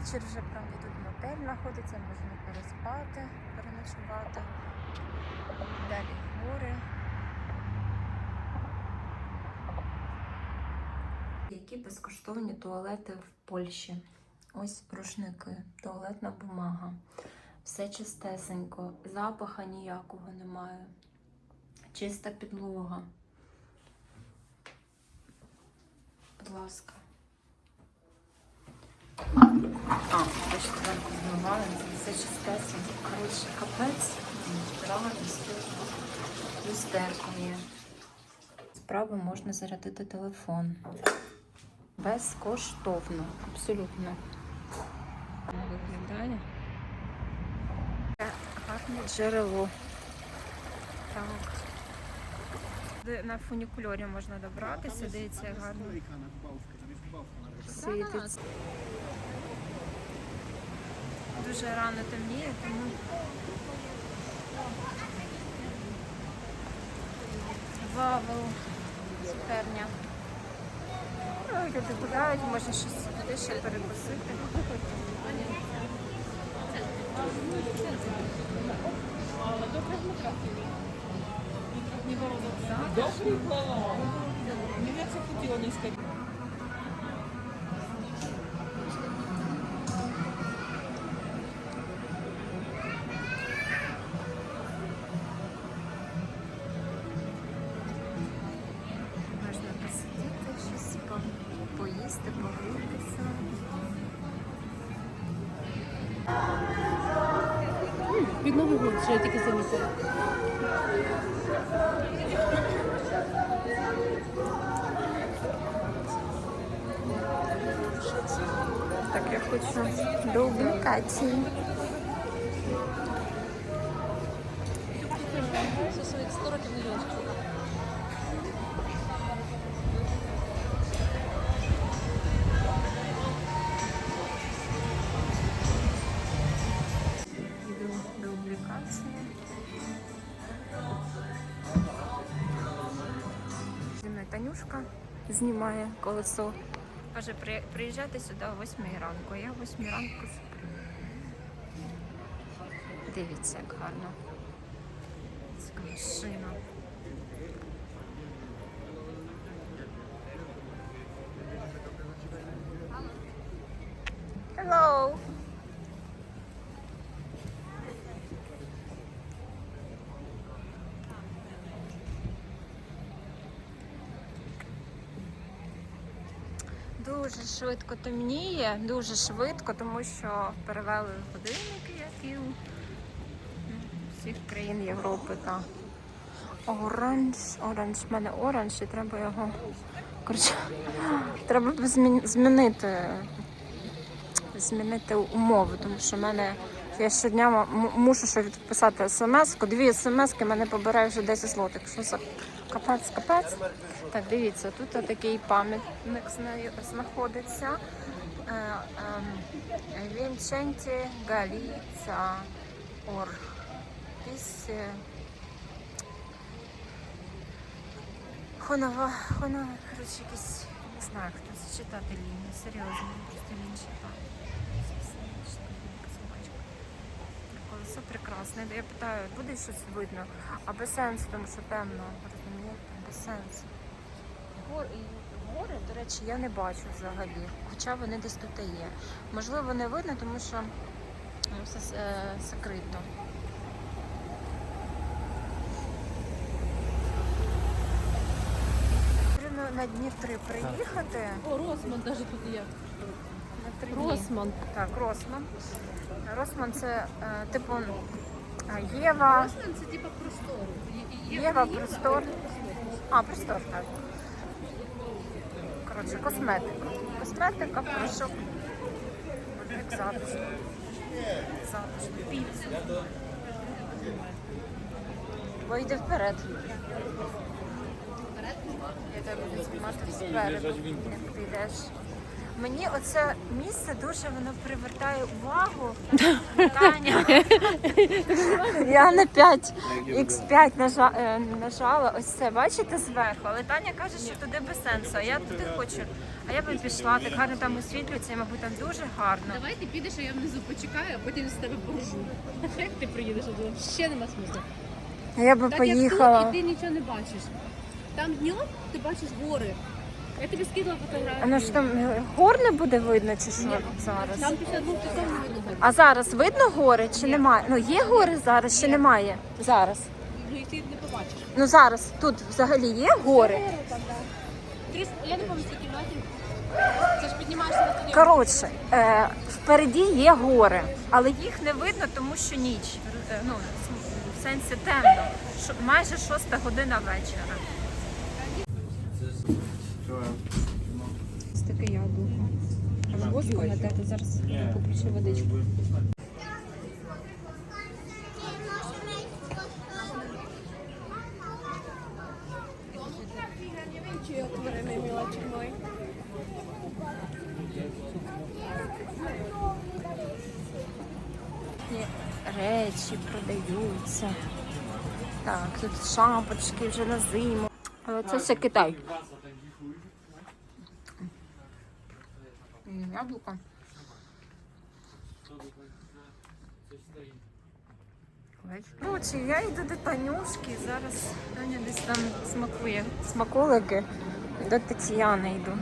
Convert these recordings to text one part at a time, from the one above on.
вечір вже правда тут мотель знаходиться, можна переспати, переночувати. Далі гори. Які безкоштовні туалети в Польщі. Ось рушники, туалетна бумага. Все чистесенько, запаха ніякого немає. Чиста підлога. Будь ласка. А, бачите, зранку змивали, все чистесенько. Коротше, капець, можна зарядити телефон. Безкоштовно, абсолютно. Виглядає. Гарне джерело. Так. На фунікульорі можна добратися, дивіться, гарно світиться. Дуже рано темніє, тому Вавел, суперня. Ну, Люди гуляють, можна щось туди ще перекусити. Можна Новий год, що я тільки замітила. Так, я хочу до публікації. Це своїх 100 знімає колесо. Каже, при- приїжджати сюди о 8 ранку. Я о 8 ранку сплю. Дивіться, як гарно. Дуже швидко темніє, дуже швидко, тому що перевели годинники, як і у всіх країн Європи. Та. Оранж, оранж, в мене оранж, і треба його. Коротше, треба змінити, змінити умови, тому що в мене я щодня мушу ще відписати смс-ку. Дві смс-ки мене побирає вже 10 злотих. Що за капець, капець. Так, дивіться, тут такий пам'ятник знаходиться. Е, ем, Вінченті Галіца Ор. Хонова, хонова, коротше, якийсь, не знаю, хто це читати лінію, серйозно, просто він. Собачка. Колесо прекрасне. Я питаю, буде щось видно? А без сенсу, тому що темно, Без. Гор, гори, до речі, я не бачу взагалі, хоча вони десь тут і є. Можливо, не видно, тому що ну, все е, закрито. На дні три приїхати. О, Росман навіть тут є. На три дні. Росман. Так, Росман. Росман це е, типу Єва. Росман це типа простор. Єва, простор. А, простор, так. Коротше, косметика. Косметика, порошок. Як затишно. Затишно. Бо Вийди вперед. Я тебе буду знімати спереду, як ти йдеш. Мені оце місце дуже воно привертає увагу. Таня. Я на 5 X5 нажа, е, нажала ось це, бачите зверху, але Таня каже, що туди без сенсу, а я туди хочу. А я би пішла, так гарно там освітлюється, і, мабуть, там дуже гарно. Давай ти підеш, а я внизу почекаю, а потім з тебе поржу. Як ти приїдеш туди? Ще нема смислу. Я би Так поїхала. як тут, і ти нічого не бачиш. Там днем ти бачиш гори. Я тобі скидала А фотографію. ну що там гор не буде видно чи що Ні. зараз? Там після двох часов не видно гори. А зараз видно гори чи немає? Ну є гори зараз чи немає? Зараз. Ну і ти не побачиш. Ну зараз тут взагалі є гори. Тріс- Я не пам'ятаю, скільки метрів. Це ж піднімаєшся на тоді. Коротше, е, впереді є гори, але їх не видно, тому що ніч. Е, Ну, в сенсі темно. Шо- майже шоста година вечора. Ось таке яблуко. Аж воску натерти, зараз попишу водичку. Речі продаються. Так, тут шапочки вже на зиму. Але це все Китай. М, Яблуко. Коротше, я йду до Танюшки, зараз Таня десь там смакує смаколики. До Тетяни йду.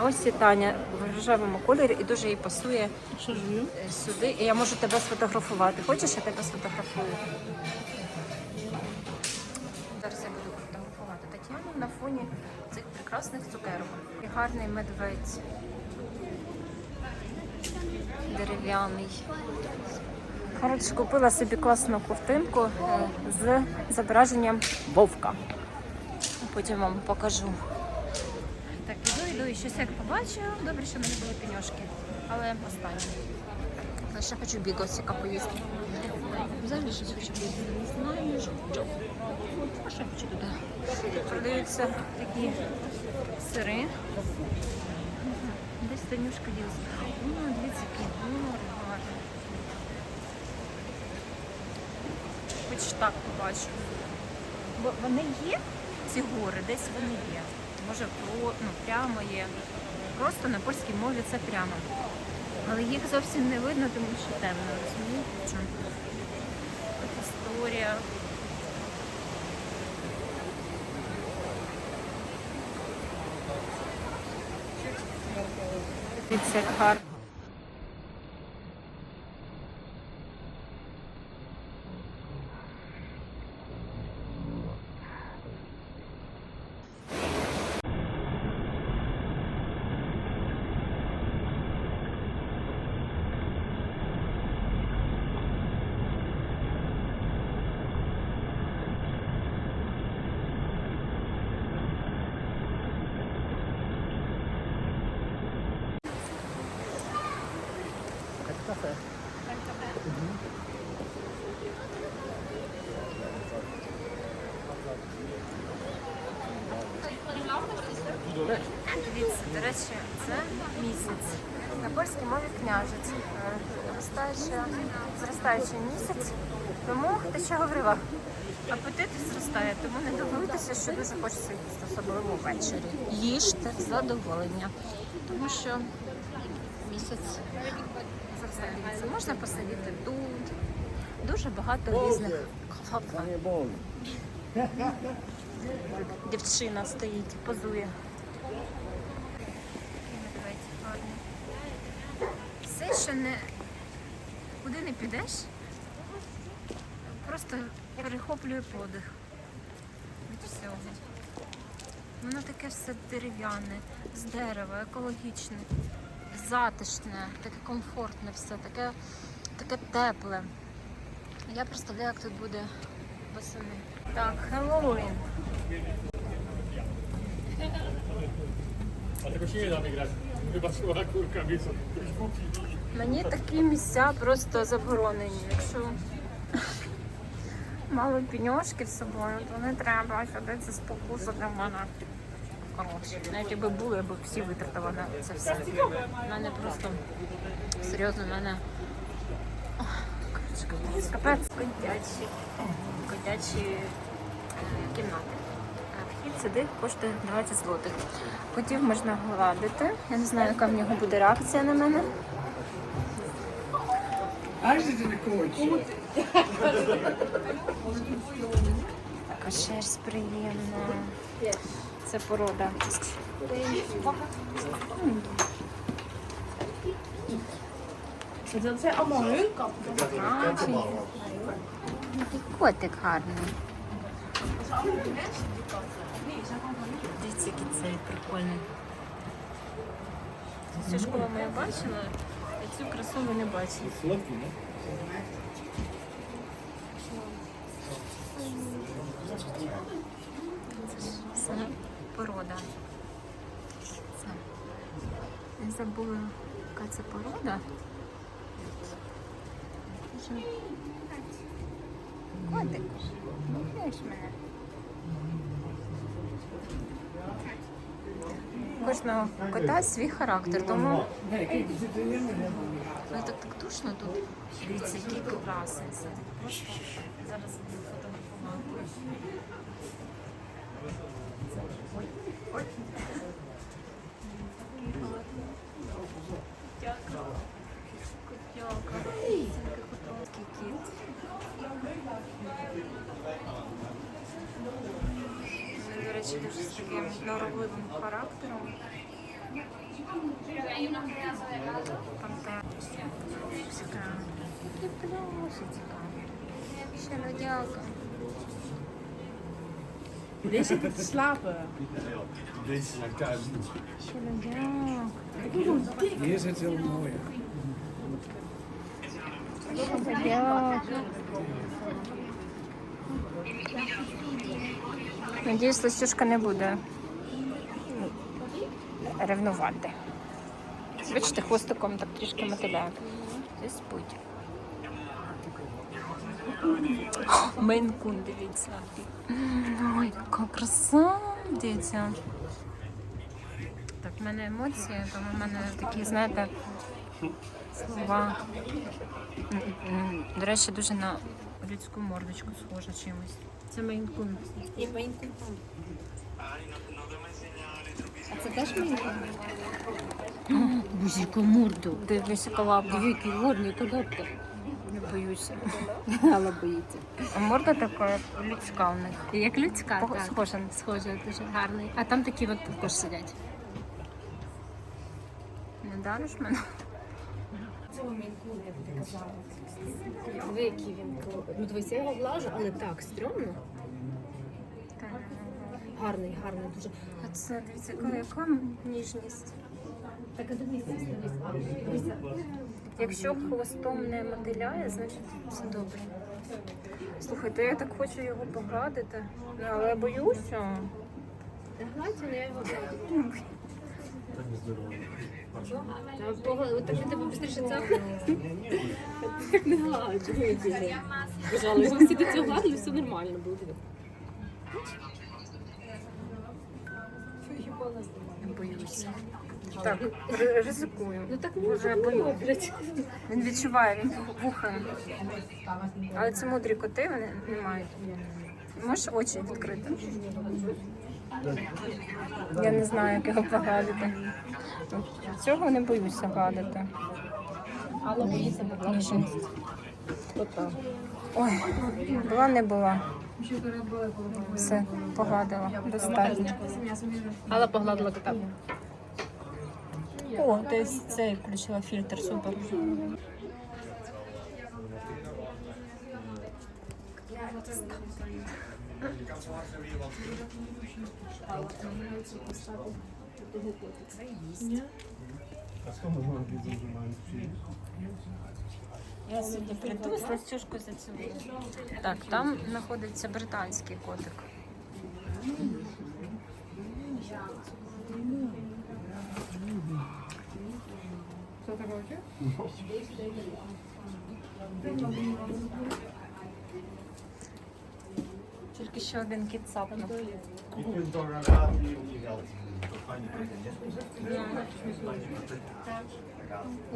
А ось і Таня в рожевому кольорі і дуже їй пасує Що жую? е, сюди. І я можу тебе сфотографувати. Хочеш, я тебе сфотографую? Зараз я буду фотографувати Тетяну на фоні цих прекрасних цукерок. І гарний медведь. Дерев'яний. Коротше, купила собі класну ковтинку е, з зображенням вовка. Потім вам покажу. Так, іду, іду і щось як побачу. Добре, що в мене були пеньошки. Але останні. Я ще хочу бігосика поїсти. Взагалі щось хочу поїсти. Не знаю, що. А що хочу туди? Продаються такі сири. Десь Танюшка ділася. О, дивіться, який гор гарний. Хоч так побачу. Бо вони є, ці гори, десь вони є. Може, про, ну, прямо є. Просто на польській мові це прямо. Але їх зовсім не видно, тому що темно, розумієте? історія. Дивіться, як гарно. Дивіться, до речі, це місяць. На польській мові княжець. Е, зростаючий місяць. Тому те, що говорила, апетит зростає, тому не дивуйтеся, що хочеться їсти, особливо ввечері. Їжте задоволення, тому що місяць зростає. Можна посидіти тут. Дуже багато різних Опа. Дівчина стоїть, позує. Медведь гарний. Все, що не куди не підеш, просто перехоплює подих від всього. Воно таке все дерев'яне, з дерева, екологічне, затишне, таке комфортне все, таке, таке тепле. Я представляю, як тут буде восени. Так, Хеллоуін. Dlatego się nie da wygrać. Chyba słowa kurka wiedzą. Мені такі місця просто заборонені. Якщо мало піньошки з собою, то не треба сюди це спокуса для мене. хороші. Навіть якби були, я б всі витратила на це все. У мене просто серйозно, в мене коротше, капець котячі, котячі е, кімнати. Вхід сюди коштує 20 злотих. Котів можна гладити. Я не знаю, яка в нього буде реакція на мене. Така шерсть приємна. Це порода. Hun kat. Який Котик гарний. Дивіться, який цей прикольний. Цю школу ми бачила, а цю красу ми не бачили. Сладкий, не? Це порода. Це. Я забула, яка це порода. Котик, слухаєш мене? Кожного кота свій характер, тому Ну, так, так душно тут. Дивіться, який красний. Це просто зараз фотографувати. Ой. Котяка. речі, дуже з таким норовливим характером. Пантера. Цікаво. І плюші цікаво. Ще радіалка. Deze zit te slapen. Deze zijn thuis. Ще радіалка. Hier zit heel mooi. Ще радіалка. Надіюсь, Лисюшка не буде ну, ревнувати. Бачите, хвостиком так трішки мотиляє. Ти спить. Мейнкун, дивіться. Ой, яка краса, дивіться. Так, в мене емоції, тому в мене такі, знаєте, слова. До речі, дуже на людську мордочку схожа чимось. Це мейнкун. І Мейнкун. А це теж Мейнкун? Бузіка морду. Дивись, яка лапа. Диви, який то лапка. Не боюся. Гала боїться. А морда така людська у них. Як людська, Пох- так. Схожа. Схоже, дуже гарний. А там такі от також сидять. Не дариш мене? Цього Мейнкун, як ти казала. Диви, який він. Ну, дивись, я його влажу, але так, стрьомно. Гарний, гарний, дуже. А це дивіться, яка, яка ніжність. Так, а дивись, дивись, дивись. А, Дивися. Якщо хвостом не мотиляє, значить все добре. Слухайте, я так хочу його погладити, ну, але боюся. Гладь, але я його. Не здорово. Та погла- от Так я тебе быстріше це. Так не гладжу. Пожалуйста, ти це гладили, все нормально буде. Боюся. Так, ри- ризикую. Ну так Боже, не Він відчуває, він вухом. Але це мудрі коти, вони не мають. Можеш очі відкрити? Я не знаю, як його погладити. Цього не боюся гладити. Алла боїться погладити. Ой, була не була. Все, погладила. Достатньо. Алла погладила кота. О, ти цей включила фільтр, супер. Так, там знаходиться британський котик. Niet geld.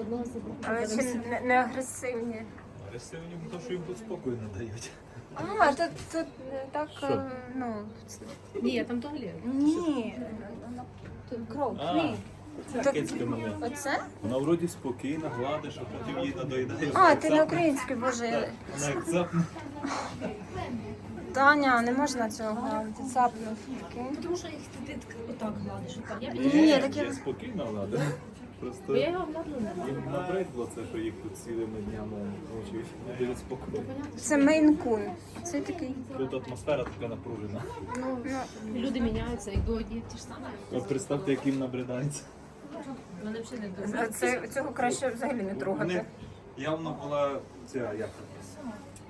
Одного забрала. Але чи не, не агресивні? Агресивні, бо що їм тут спокою не дають. А, тут, тут не так, Що? е, ну, це- Ні, там туалет. ні. Тут кров, А. ні. Кицька момент. Оце? Вона вроді спокійна, гладиш, а потім її надоїдає. А, ти на українській, боже. я- Вона як цапне. Таня, не можна цього гладити. Тому що їх ти так отак гладиш. Ні, так я- я спокійно гладиш. Просто Я його гладила їм набридло це, що їх тут цілими днями не дають спокою. Це мейн-кун. Це такий. Тут атмосфера така напружена. Ну, Люди міняються, якби одні ті ж самі. От представте, як їм набридається. Мене взагалі не дуже. це, цього краще взагалі не У трогати. них явно була ця як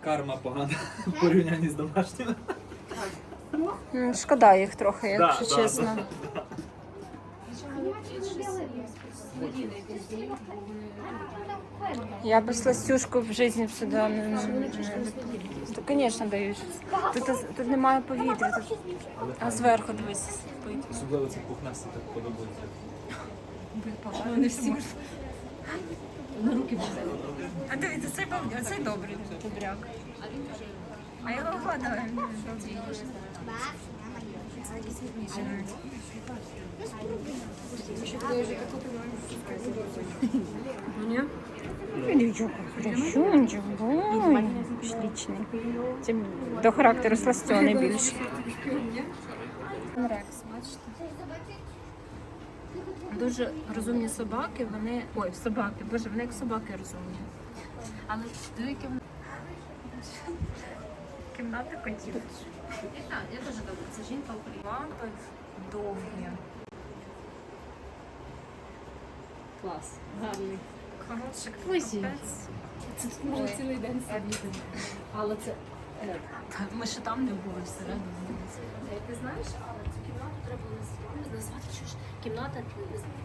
карма погана в порівнянні з домашніми. М, Шкода їх трохи, якщо Да, чесно. Я би сластюшку в житті б сюди не... не- не- То, звісно, дають. Тут, тут немає повітря, тут... а зверху дивись спить. Особливо це пухнасті так подобається. Вони всі на руки взяли. А дивіться, цей, бав- цей добрий кубряк. А його гладили. Ні? Ой, Отличний. Це до характеру сластьоний більше. Рекс, бачите? Дуже розумні собаки, вони. Ой, собаки, боже, вони як собаки розумні. Але дикі вони. Кімната котів. Так, я дуже добре. Це жінка українська. Лампи довгі. Клас. Гарний. Коротше, Ось. капець. Це можна цілий день сидіти. Але це. е, Ми ще там не були всередині. Ти знаєш, але цю кімнату треба нас- назвати що ж кімната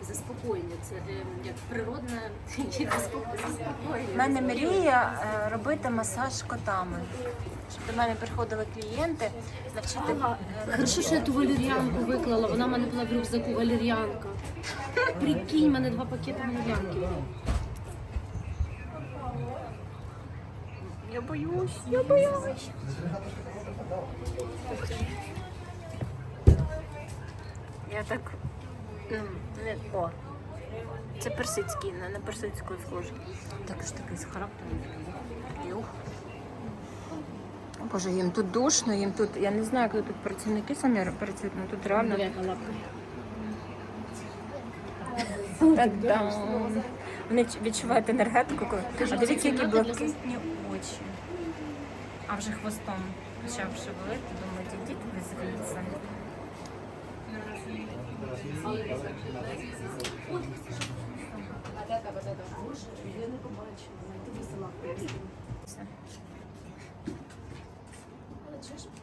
заспокоєння. Це е, як природне заспокоєння. У мене мрія е, робити масаж котами. Щоб до мене приходили клієнти, навчити е, Хорошо, що я ту валеріанку виклала. Вона в мене була в рюкзаку валеріанка. Прикинь, мене два пакети валеріанки. Я боюсь, я боюсь. Я так. Не, о. Це персидський, не на персидську схоже. Так ж такий з характером. Юх. Боже, їм тут душно, їм тут. Я не знаю, як тут працівники самі працюють, але тут реально. Вони відчувають енергетику. А дивіться, які блакитні очі. А вже хвостом почав шевелити, думаю, ідіть ви звідси. Все.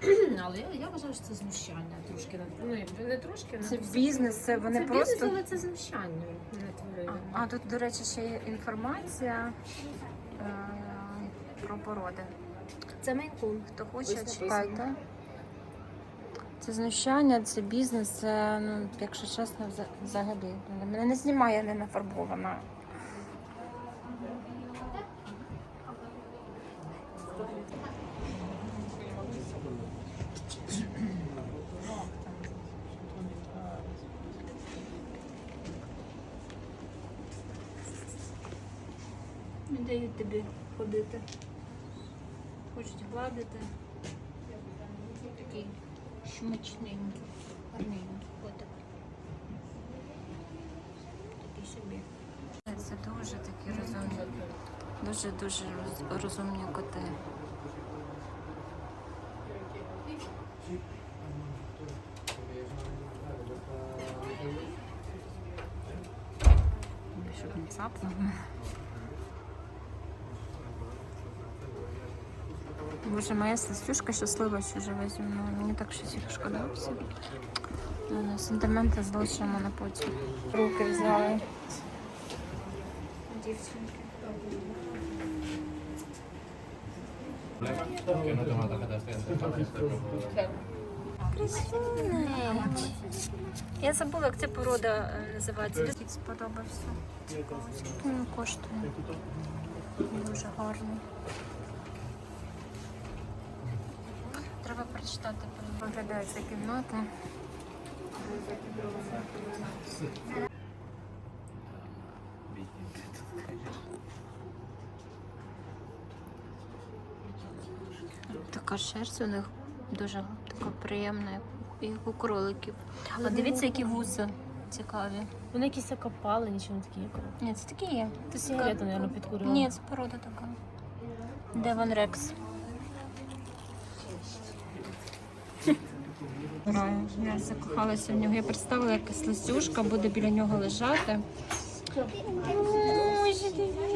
Але я, я вважаю, що це знущання трошки. Ну, не трошки, Це бізнес, це вони це просто. бізнес, але це знущання. Не твоє. А тут, до речі, ще є інформація е, про породи. Це мейнкун. Хто хоче, чекайте. Це знущання, це бізнес, це, ну, якщо чесно, вза- взагалі. Мене не знімає, не нафарбована. Не дають тобі ходити. Хочуть гладити. Такий шмачненький, гарненький котик. Такий собі. Це дуже такі розумні. Дуже-дуже розумні коти. Щоб не цапнув. Боже, моя Стасюшка щаслива, що живе зі мною. Мені так щось їх шкода. Ну, Сентименти залишимо на потім. Руки взяли. Дівчинки. красивий. Я забула, як ця порода е, називається. Мені сподобався. Скільки він коштує? Дуже гарний. Треба прочитати. Виглядає ця кімната. Така шерсть у них дуже така приємна, як у кроликів. А дивіться, які вуса цікаві. Вони якісь окопали, нічого не такі. Ні, це такі є. Це Сигарету, мабуть, підкурювали. Ні, це порода така. Девон Рекс. Я закохалася в нього. Я представила, як сласюшка буде біля нього лежати.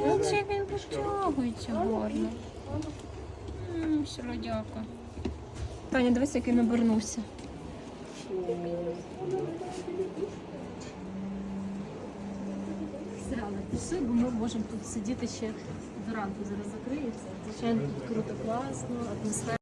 Дивіться, він потягується гарно. М, дякую. Таня, дивись, як він обернувся. Пішли, бо ми можемо тут сидіти ще до ранку. Зараз закриється. Звичайно, тут круто, класно, атмосфера.